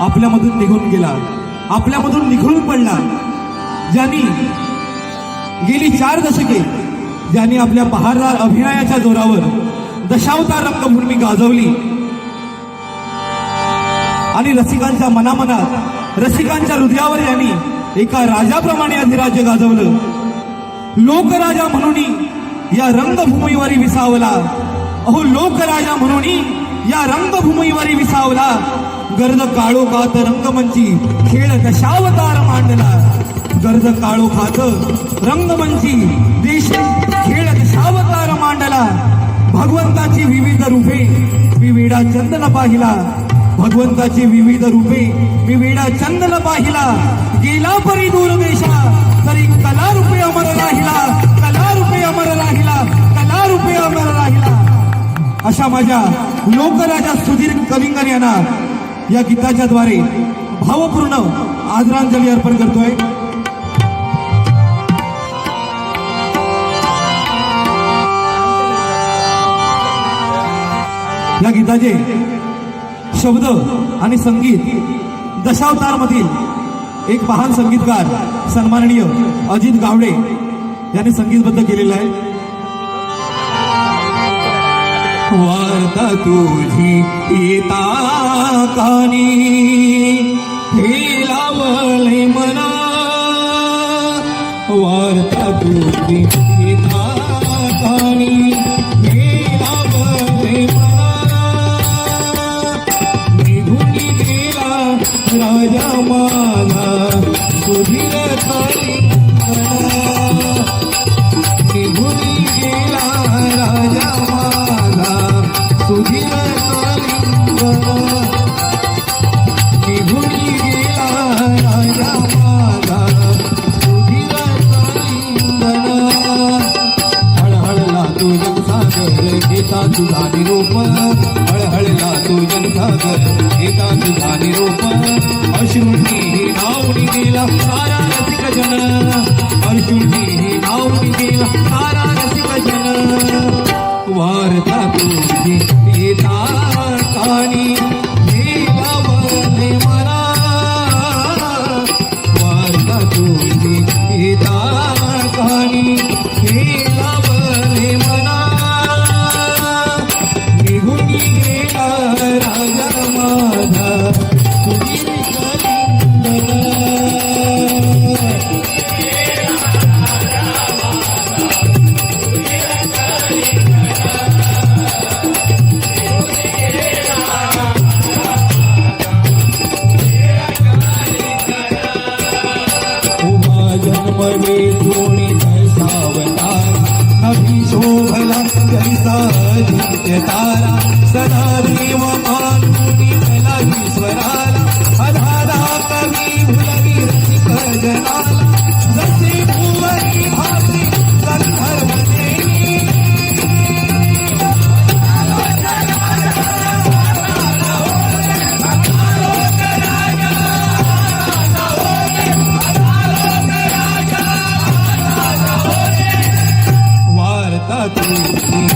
आपल्यामधून निघून गेला आपल्यामधून निघून पडला ज्यांनी गेली चार दशके ज्यांनी आपल्या बहारदार अभिनयाच्या जोरावर दशावतार रंगभूमी गाजवली. आणि रसिकांच्या मनामनात रसिकांच्या हृदयावर यांनी एका राजाप्रमाणे अधिराज्य गाजवलं. लोकराजा म्हणून या रंगभूमीवरी विसावला. अहो लोकराजा म्हणून या रंगभूमीवरी विसावला. गर्द काळो खात रंगमंची खेळ दशावतार मांडला. गर्द काळो खात रंगमंची देश खेळ दशावतार मांडला. भगवंताची विविध रूपे मी वेडा चंदन पाहिला. भगवंताची विविध रूपे मी वेडा चंदन पाहिला. गेला परी दूर देशा तरी कला रूपे अमर राहिला. कला रूपे अमर राहिला कला रूपे अमर राहिला. अशा माझ्या लोकराजा सुधीर कलिंगन यांना या गीताच्या द्वारे भावपूर्ण आदरांजली अर्पण करतोय. या गीताचे शब्द आणि संगीत दशावतार मधील एक महान संगीतकार सन्माननीय अजित गावडे यांनी संगीतबद्ध केलेलं आहे. वार्ता तुझी येता कानी. हे लावले मना. वार्ता तुझी येता कानी. हे लावले मना. निघून गेला राजा माझा. सुधीर खाली घेता तुझा निरोप हळहळला तो जनसागर घेता तुझा निरोप अश्रुंनी नावनी गेला सारा रसिक जन अश्रुंनी नावनी गेला सारा रसिक जन वार्ता तुझी पिता कानी जन्मले थोडी दशावतार नभी शोभला जैसा अजिंक्य तारा सदा देव वार्ता